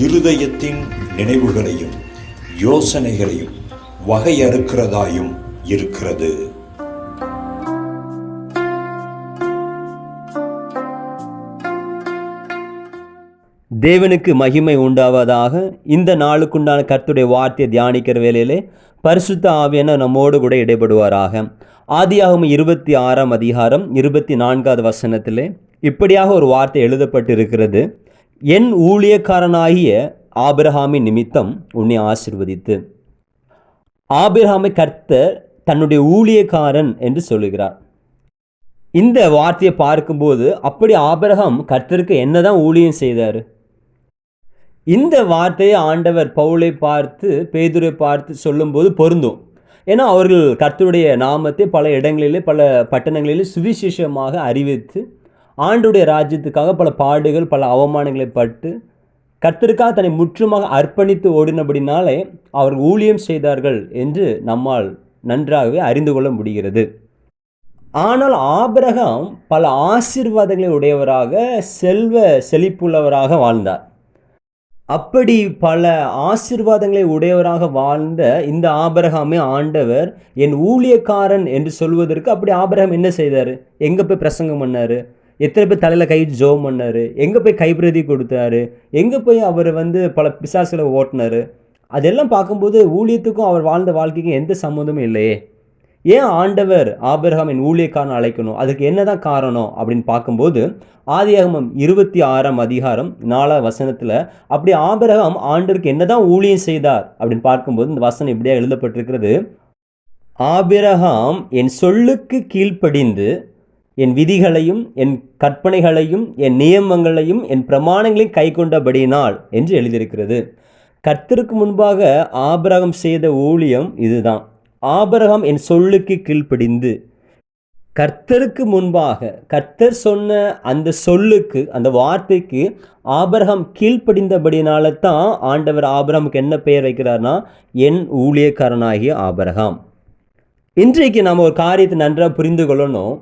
இருதயத்தின் நினைவுகளையும் யோசனைகளையும் வகையறுக்கிறதாயும் இருக்கிறது. தேவனுக்கு மகிமை உண்டாவதாக இந்த நாளுக்குண்டான கர்த்துடைய வார்த்தையை தியானிக்கிற வேலையிலே பரிசுத்த ஆவியான நம்மோடு கூட இடைபடுவாராக. ஆதியாகும் இருபத்தி ஆறாம் அதிகாரம் இருபத்தி நான்காவது வசனத்திலே இப்படியாக ஒரு வார்த்தை எழுதப்பட்டு இருக்கிறது என் ஊழியக்காரனாகிய ஆபிரஹாமின் நிமித்தம் உன்னை ஆசிர்வதித்து. ஆபிரஹாமை கர்த்தர் தன்னுடைய ஊழியக்காரன் என்று சொல்லுகிறார். இந்த வார்த்தையை பார்க்கும்போது அப்படி ஆபிரகாம் கர்த்தருக்கு என்னதான் ஊழியம் செய்தார்? இந்த வார்த்தையை ஆண்டவர் பவுலை பார்த்து பேதுரை பார்த்து சொல்லும்போது பொருந்தும். ஏன்னா அவர்கள் கர்த்தருடைய நாமத்தை பல இடங்களிலே பல பட்டணங்களிலே சுவிசேஷமாக அறிவித்து ஆண்டுடைய ராஜ்யத்துக்காக பல பாடுகள் பல அவமானங்களை பட்டு கர்த்தருக்காக தன்னை முற்றுமாக அர்ப்பணித்து ஓடினபடினாலே அவர் ஊழியம் செய்தார்கள் என்று நம்மால் நன்றாகவே அறிந்து கொள்ள முடிகிறது. ஆனால் ஆபிரகாம் பல ஆசீர்வாதங்களை உடையவராக செல்வ செழிப்புள்ளவராக வாழ்ந்தார். அப்படி பல ஆசிர்வாதங்களை உடையவராக வாழ்ந்த இந்த ஆபரகாமே ஆண்டவர் என் ஊழியக்காரன் என்று சொல்வதற்கு அப்படி ஆபரகம் என்ன செய்தார்? எங்கே போய் பிரசங்கம் பண்ணார்? எத்தனை பேர் தலையில் கை ஜோம் பண்ணார்? எங்கே போய் கைப்பிரதி கொடுத்தாரு? எங்கே போய் அவர் வந்து பல பிசாசுகளை ஓட்டினார்? அதெல்லாம் பார்க்கும்போது ஊழியத்துக்கும் அவர் வாழ்ந்த வாழ்க்கைக்கும் எந்த சம்மந்தமும் இல்லையே. ஏன் ஆண்டவர் ஆபிரகாமின் ஊழியக்காரன் அழைக்கணும்? அதுக்கு என்னதான் காரணம்? அப்படின்னு பார்க்கும்போது ஆதியாகமம் இருபத்தி ஆறாம் அதிகாரம் நாலாம் வசனத்தில் அப்படி ஆபிரகாம் ஆண்டருக்கு என்னதான் ஊழியம் செய்தார்? அப்படின்னு பார்க்கும்போது இந்த வசனம் இப்படியா எழுதப்பட்டிருக்கிறது. ஆபிரகாம் என் சொல்லுக்கு கீழ்ப்படிந்து என் விதிகளையும் என் கற்பனைகளையும் என் நியமங்களையும் என் பிரமாணங்களையும் கை கொண்டபடியினால் என்று எழுதியிருக்கிறது. கர்த்தருக்கு முன்பாக ஆபரகம் செய்த ஊழியம் இதுதான். ஆபரகம் என் சொல்லுக்கு கீழ்ப்படிந்து கர்த்தருக்கு முன்பாக கர்த்தர் சொன்ன அந்த சொல்லுக்கு அந்த வார்த்தைக்கு ஆபரகம் கீழ்ப்படிந்தபடினால தான் ஆண்டவர் ஆபரகமுக்கு என்ன பெயர் வைக்கிறார்னா என் ஊழியக்காரனாகிய ஆபரகம். இன்றைக்கு நாம் ஒரு காரியத்தை நன்றாக புரிந்து கொள்ளணும்.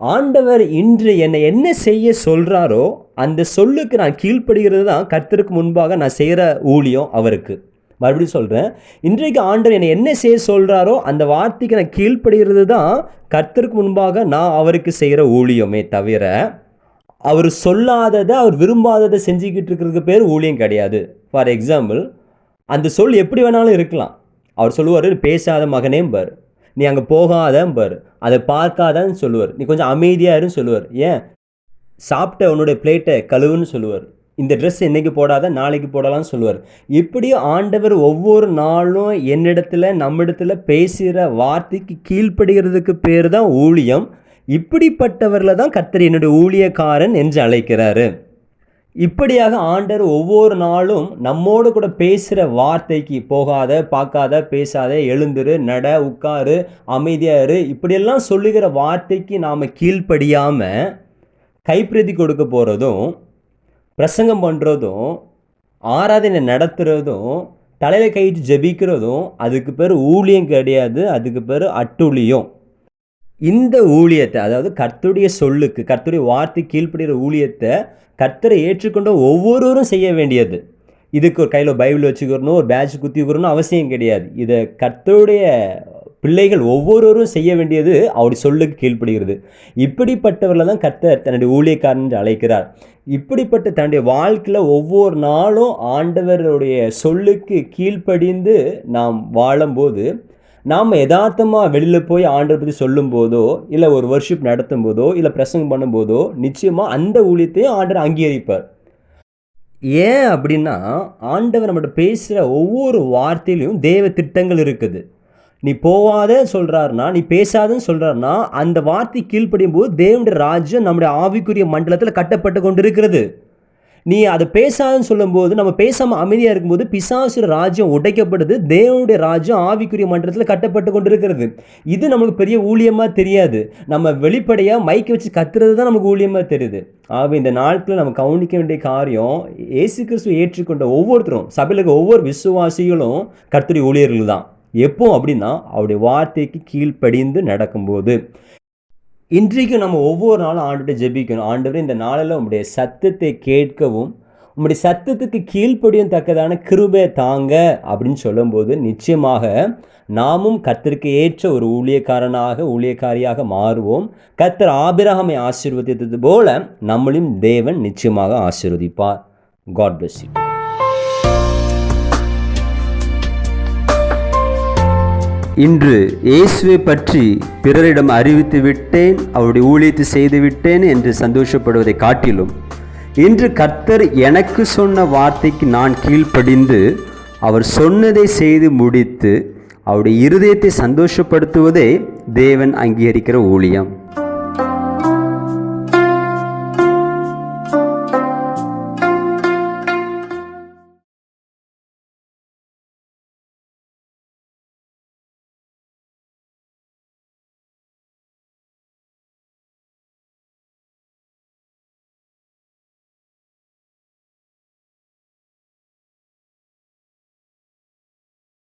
ஆண்டவர் இன்று என்னை என்ன செய்ய சொல்கிறாரோ அந்த சொல்லுக்கு நான் கீழ்ப்படுகிறது தான் கர்த்தருக்கு முன்பாக நான் செய்கிற ஊழியம் அவருக்கு. மறுபடியும் சொல்கிறேன் இன்றைக்கு ஆண்டவர் என்னை என்ன செய்ய சொல்கிறாரோ அந்த வார்த்தைக்கு நான் கீழ்ப்படுகிறது தான் கர்த்தருக்கு முன்பாக நான் அவருக்கு செய்கிற ஊழியமே தவிர அவர் சொல்லாததை அவர் விரும்பாததை செஞ்சுக்கிட்டு இருக்கிறதுக்கு பேர் ஊழியம் கிடையாது. ஃபார் எக்ஸாம்பிள் அந்த சொல் எப்படி வேணாலும் இருக்கலாம். அவர் சொல்லுவார் பேசாத மகனேம்பார். நீ அங்கே போகாதம்பார் அதை பார்க்காதன்னு சொல்லுவார். நீ கொஞ்சம் அமைதியாருன்னு சொல்லுவார். ஏன்? சாப்பிட்ட உன்னுடைய பிளேட்டை கழுவுன்னு சொல்லுவார். இந்த ட்ரெஸ் இன்னைக்கு போடாத நாளைக்கு போடலாம்னு சொல்லுவார். இப்படியும் ஆண்டவர் ஒவ்வொரு நாளும் என்னிடத்துல நம்மிடத்துல பேசுகிற வார்த்தைக்கு கீழ்ப்படுகிறதுக்கு பேர் தான் ஊழியம். இப்படிப்பட்டவர்களை தான் கர்த்தர் என்னுடைய ஊழியக்காரன் என்று அழைக்கிறாரு. இப்படியாக ஆண்டர் ஒவ்வொரு நாளும் நம்மோடு கூட பேசுகிற வார்த்தைக்கு போகாத பார்க்காத பேசாத எழுந்துரு நட உட்காரு அமைதியாரு இப்படியெல்லாம் சொல்லுகிற வார்த்தைக்கு நாம் கீழ்ப்படியாமல் கைப்பிரதி கொடுக்க போகிறதும் பிரசங்கம் பண்ணுறதும் ஆராதனை நடத்துகிறதும் தலையில் கைட்டு ஜெபிக்கிறதும் அதுக்கு பேர் ஊழியம் கிடையாது அதுக்கு பேர் அட்டுழியம். இந்த ஊழியத்தை அதாவது கர்த்தருடைய சொல்லுக்கு கர்த்தருடைய வார்த்தை கீழ்ப்படுகிற ஊழியத்தை கர்த்தரை ஏற்றுக்கொண்ட ஒவ்வொருவரும் செய்ய வேண்டியது. இதுக்கு ஒரு கையில் பைபிள் வச்சுக்கிறணும் ஒரு பேட்ச் குத்தி குத்திக்கிறணும் அவசியம் கிடையாது. இதை கர்த்தருடைய பிள்ளைகள் ஒவ்வொருவரும் செய்ய வேண்டியது அவருடைய சொல்லுக்கு கீழ்ப்படுகிறது. இப்படிப்பட்டவர்களை தான் கர்த்தர் தன்னுடைய ஊழியக்காரன் என்று அழைக்கிறார். இப்படிப்பட்ட தன்னுடைய வாழ்க்கையில் ஒவ்வொரு நாளும் ஆண்டவருடைய சொல்லுக்கு கீழ்ப்படிந்து நாம் வாழும்போது நாம் யதார்த்தமாக வெளியில் போய் ஆண்டவர் பற்றி சொல்லும் போதோ இல்லை ஒரு ஒர்ஷிப் நடத்தும் போதோ இல்லை பிரசங்கம் பண்ணும்போதோ நிச்சயமாக அந்த ஊழியத்தையும் ஆண்டவர் அங்கீகரிப்பார். ஏன் அப்படின்னா ஆண்டவர் நம்மகிட்ட பேசுகிற ஒவ்வொரு வார்த்தையிலையும் தேவ திட்டங்கள் இருக்குது. நீ போவாதன்னு சொல்கிறாருன்னா நீ பேசாதன்னு சொல்கிறாருன்னா அந்த வார்த்தை கீழ்ப்படியும் போது தேவனுடைய ராஜ்யம் நம்முடைய ஆவிக்குரிய மண்டலத்தில் கட்டப்பட்டு கொண்டு இருக்கிறது நீ அதை பேசாதுன்னு சொல்லும்போது நம்ம பேசாமல் அமைதியாக இருக்கும்போது பிசாசுர ராஜ்யம் உடைக்கப்படுது தேவனுடைய ராஜ்யம் ஆவிக்குரிய மன்றத்தில் கட்டப்பட்டு கொண்டிருக்கிறது. இது நமக்கு பெரிய ஊழியமாக தெரியாது. நம்ம வெளிப்படையாக மைக்கை வச்சு கத்துறது தான் நமக்கு ஊழியமாக தெரியுது. ஆகவே இந்த நாட்களில் நம்ம கவனிக்க வேண்டிய காரியம் ஏசு கிறிஸ்து ஏற்றுக்கொண்ட ஒவ்வொருத்தரும் சபையில் இருக்க ஒவ்வொரு விசுவாசிகளும் கர்த்தருடைய ஊழியர்கள் தான் எப்போ அப்படின்னா அவருடைய வார்த்தைக்கு கீழ்ப்படிந்து நடக்கும்போது. இன்றைக்கு நம்ம ஒவ்வொரு நாளும் ஆண்டுகிட்ட ஜெபிக்கணும். ஆண்டவர் இந்த நாளில் உங்களுடைய சத்தத்தை கேட்கவும் உங்களுடைய சத்தத்துக்கு கீழ்ப்படியும் தக்கதான கிருபை தாங்க அப்படின்னு சொல்லும்போது நிச்சயமாக நாமும் கத்திற்கு ஏற்ற ஒரு ஊழியக்காரனாக ஊழியக்காரியாக மாறுவோம். கத்தர் ஆபிரகாமை ஆசீர்வதித்தது போல நம்மளையும் தேவன் நிச்சயமாக ஆசீர்வதிப்பார். காட் பிளஸ் யூ இன்று இயேசுவை பற்றி பிறரிடம் அறிவித்து விட்டேன் அவருடைய ஊழியத்தை செய்து விட்டேன் என்று சந்தோஷப்படுவதை காட்டிலும் இன்று கர்த்தர் எனக்கு சொன்ன வார்த்தைக்கு நான் கீழ்ப்படிந்து அவர் சொன்னதை செய்து முடித்து அவருடைய இருதயத்தை சந்தோஷப்படுத்துவதே தேவன் அங்கீகரிக்கிற ஊழியம்.